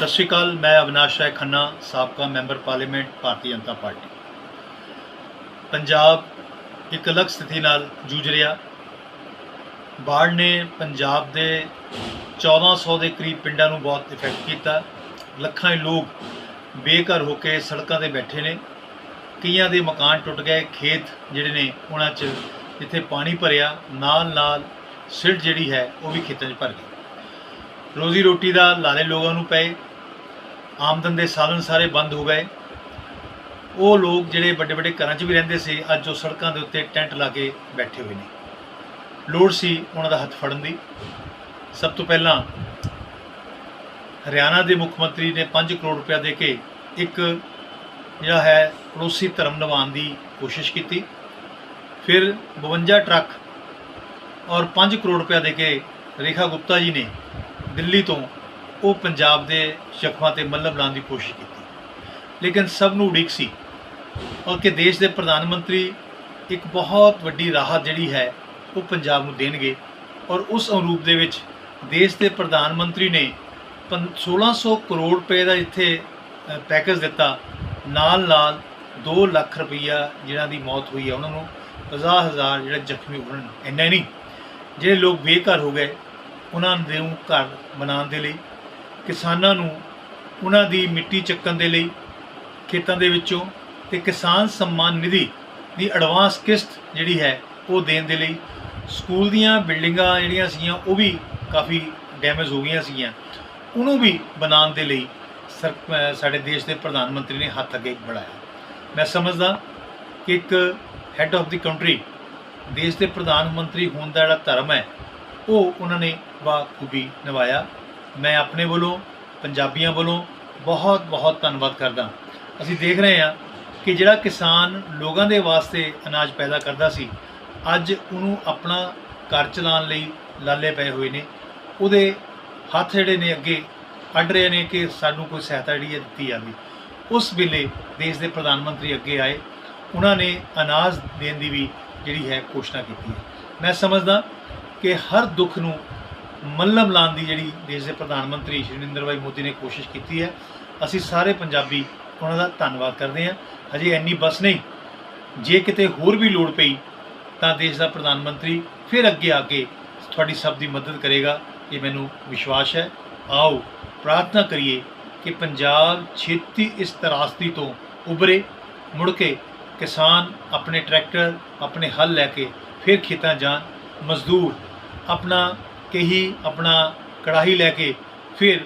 ਸਤਿ ਸ਼੍ਰੀ ਅਕਾਲ, ਮੈਂ ਅਵਿਨਾਸ਼ ਰਾਏ ਖੰਨਾ, ਸਾਬਕਾ member parliament, Bharatiya Janata party. Punjab ਇੱਕ ਅਲੱਗ ਸਥਿਤੀ ਨਾਲ ਜੂਝ ਰਿਹਾ। ਬਾੜ ਨੇ ਪੰਜਾਬ ਦੇ 1400 ਦੇ ਕਰੀਬ ਪਿੰਡਾਂ ਨੂੰ ਬਹੁਤ ਇਫੈਕਟ ਕੀਤਾ। ਲੱਖਾਂ ਲੋਕ ਬੇਘਰ ਹੋ ਕੇ ਸੜਕਾਂ ਤੇ ਬੈਠੇ ਨੇ। ਕਈਆਂ ਦੇ ਮਕਾਨ ਟੁੱਟ ਗਏ, ਖੇਤ ਜਿਹੜੇ ਨੇ ਉਹਨਾਂ 'ਚ ਜਿੱਥੇ ਪਾਣੀ ਭਰਿਆ। ਨਾਲ ਨਾਲ ਸਿਲਟ ਜਿਹੜੀ ਹੈ, ਉਹ ਵੀ ਖੇਤਾਂ 'ਚ ਭਰ ਗਈ। ਰੋਜ਼ੀ ਰੋਟੀ ਦਾ ਲਾਲੇ ਲੋਕਾਂ ਨੂੰ ਪਏ। ਆਮਦਨ ਦੇ ਸਾਧਨ ਸਾਰੇ ਬੰਦ ਹੋ ਗਏ। ਉਹ ਲੋਕ ਜਿਹੜੇ ਵੱਡੇ ਵੱਡੇ ਘਰਾਂ 'ਚ ਵੀ ਰਹਿੰਦੇ ਸੀ, ਅੱਜ ਉਹ ਸੜਕਾਂ ਦੇ ਉੱਤੇ ਟੈਂਟ ਲਾ ਕੇ ਬੈਠੇ ਹੋਏ ਨੇ। ਲੋੜ ਸੀ ਉਹਨਾਂ ਦਾ ਹੱਥ ਫੜਨ ਦੀ। ਸਭ ਤੋਂ ਪਹਿਲਾਂ ਹਰਿਆਣਾ ਦੇ ਮੁੱਖ ਮੰਤਰੀ ਨੇ 5 ਕਰੋੜ ਰੁਪਇਆ ਦੇ ਕੇ ਇੱਕ ਜਿਹੜਾ ਹੈ ਪੜੋਸੀ ਧਰਮ ਨਿਭਾਉਣ ਦੀ ਕੋਸ਼ਿਸ਼ ਕੀਤੀ। ਫਿਰ 52 ਟਰੱਕ ਔਰ 5 ਕਰੋੜ ਰੁਪਇਆ ਦੇ ਕੇ ਰੇਖਾ ਗੁਪਤਾ ਜੀ ਨੇ ਦਿੱਲੀ ਤੋਂ ਉਹ ਪੰਜਾਬ ਦੇ ਜ਼ਖਮਾਂ ਤੇ ਮੱਲਮ ਲਾਉਣ ਦੀ ਕੋਸ਼ਿਸ਼ ਕੀਤੀ। ਲੇਕਿਨ ਸਭ ਨੂੰ ਉਡੀਕ ਸੀ ਔਰ ਕਿ ਦੇਸ਼ ਦੇ ਪ੍ਰਧਾਨ ਮੰਤਰੀ ਇੱਕ ਬਹੁਤ ਵੱਡੀ ਰਾਹਤ ਜਿਹੜੀ ਹੈ, ਉਹ ਪੰਜਾਬ ਨੂੰ ਦੇਣਗੇ ਔਰ ਉਸ ਅਨੁਰੂਪ ਦੇ ਵਿੱਚ ਦੇਸ਼ ਦੇ ਪ੍ਰਧਾਨ ਮੰਤਰੀ ਨੇ ਪੰ- 1600 ਕਰੋੜ ਰੁਪਏ ਦਾ ਇੱਥੇ ਪੈਕੇਜ ਦਿੱਤਾ। ਨਾਲ ਨਾਲ 2 ਲੱਖ ਰੁਪਈਆ ਜਿਹਨਾਂ ਦੀ ਮੌਤ ਹੋਈ ਹੈ, ਉਹਨਾਂ ਨੂੰ 50000 ਜਿਹੜੇ ਜ਼ਖਮੀ ਹੋਣ, ਇੰਨਾ ਹੀ ਨਹੀਂ। ਜਿਹੜੇ ਲੋਕ ਬੇਘਰ ਹੋ ਗਏ, ਉਹਨਾਂ ਨੂੰ ਘਰ ਬਣਾਉਣ ਦੇ ਲਈ ਕਿਸਾਨਾਂ ਨੂੰ ਉਹਨਾਂ ਦੀ ਮਿੱਟੀ ਚੱਕਣ ਦੇ ਲਈ ਖੇਤਾਂ ਦੇ ਵਿੱਚੋਂ ਤੇ ਕਿਸਾਨ ਸਨਮਾਨ ਨਿਧੀ ਦੀ ਐਡਵਾਂਸ ਕਿਸ਼ਤ ਜਿਹੜੀ ਹੈ ਉਹ ਦੇਣ ਦੇ ਲਈ ਸਕੂਲ ਦੀਆਂ ਬਿਲਡਿੰਗਾਂ ਜਿਹੜੀਆਂ ਸੀਗੀਆਂ ਉਹ ਵੀ ਕਾਫੀ ਡੈਮੇਜ ਹੋ ਗਈਆਂ ਸੀਗੀਆਂ। ਉਹਨੂੰ ਵੀ ਬਣਾਉਣ ਦੇ ਲਈ ਸਰ ਸਾਡੇ ਦੇਸ਼ ਦੇ ਪ੍ਰਧਾਨ ਮੰਤਰੀ ਨੇ ਹੱਥ ਅੱਗੇ ਬੜਾਇਆ ਮੈਂ ਸਮਝਦਾ ਕਿ ਇੱਕ ਹੈੱਡ ਆਫ ਦੀ ਕੰਟਰੀ ਦੇਸ਼ ਦੇ ਪ੍ਰਧਾਨ ਮੰਤਰੀ ਹੋਣ ਦਾ ਜਿਹੜਾ ਧਰਮ ਹੈ, ਉਹ ਉਹਨਾਂ ਨੇ ਬਾਖੂਬੀ ਨਿਭਾਇਆ। ਮੈਂ ਆਪਣੇ ਵੱਲੋਂ, ਪੰਜਾਬੀਆਂ ਵੱਲੋਂ ਬਹੁਤ ਬਹੁਤ ਧੰਨਵਾਦ ਕਰਦਾ। ਅਸੀਂ ਦੇਖ ਰਹੇ ਹਾਂ ਕਿ ਜਿਹੜਾ ਕਿਸਾਨ ਲੋਕਾਂ ਦੇ ਵਾਸਤੇ ਅਨਾਜ ਪੈਦਾ ਕਰਦਾ ਸੀ, ਅੱਜ ਉਹਨੂੰ ਆਪਣਾ ਘਰ ਚਲਾਉਣ ਲਈ ਲਾਲੇ ਪਏ ਹੋਏ ਨੇ। ਉਹਦੇ ਹੱਥ ਜਿਹੜੇ ਨੇ ਅੱਗੇ ਅੱਡ ਰਹੇ ਨੇ ਕਿ ਸਾਨੂੰ ਕੋਈ ਸਹਾਇਤਾ ਜਿਹੜੀ ਹੈ ਦਿੱਤੀ ਜਾਵੇ। ਉਸ ਵੇਲੇ ਦੇਸ਼ ਦੇ ਪ੍ਰਧਾਨ ਮੰਤਰੀ ਅੱਗੇ ਆਏ। ਉਹਨਾਂ ਨੇ ਅਨਾਜ ਦੇਣ ਦੀ ਵੀ ਜਿਹੜੀ ਹੈ ਘੋਸ਼ਣਾ ਕੀਤੀ ਹੈ। ਮੈਂ ਸਮਝਦਾ ਕਿ ਹਰ ਦੁੱਖ ਨੂੰ ਮੱਲਮ ਲਾਉਣ ਦੀ ਜਿਹੜੀ ਦੇਸ਼ ਦੇ ਪ੍ਰਧਾਨ ਮੰਤਰੀ ਸ਼੍ਰੀ ਨਰਿੰਦਰ ਭਾਈ ਮੋਦੀ ਨੇ ਕੋਸ਼ਿਸ਼ ਕੀਤੀ ਹੈ, ਅਸੀਂ ਸਾਰੇ ਪੰਜਾਬੀ ਉਹਨਾਂ ਦਾ ਧੰਨਵਾਦ ਕਰਦੇ ਹਾਂ। ਹਜੇ ਇੰਨੀ ਬਸ ਨਹੀਂ, ਜੇ ਕਿਤੇ ਹੋਰ ਵੀ ਲੋੜ ਪਈ ਤਾਂ ਦੇਸ਼ ਦਾ ਪ੍ਰਧਾਨ ਮੰਤਰੀ ਫਿਰ ਅੱਗੇ ਆ ਕੇ ਤੁਹਾਡੀ ਸਭ ਦੀ ਮਦਦ ਕਰੇਗਾ, ਇਹ ਮੈਨੂੰ ਵਿਸ਼ਵਾਸ ਹੈ। ਆਓ, ਪ੍ਰਾਰਥਨਾ ਕਰੀਏ ਕਿ ਪੰਜਾਬ ਛੇਤੀ ਇਸ ਤਰਾਸਦੀ ਤੋਂ ਉਭਰੇ, ਮੁੜ ਕੇ ਕਿਸਾਨ ਆਪਣੇ ਟਰੈਕਟਰ, ਆਪਣੇ ਹੱਲ ਲੈ ਕੇ ਫਿਰ ਖੇਤਾਂ ਜਾਣ, ਮਜ਼ਦੂਰ ਆਪਣਾ ਹੀ ਆਪਣਾ ਕੜਾਹੀ ਲੈ ਕੇ ਫਿਰ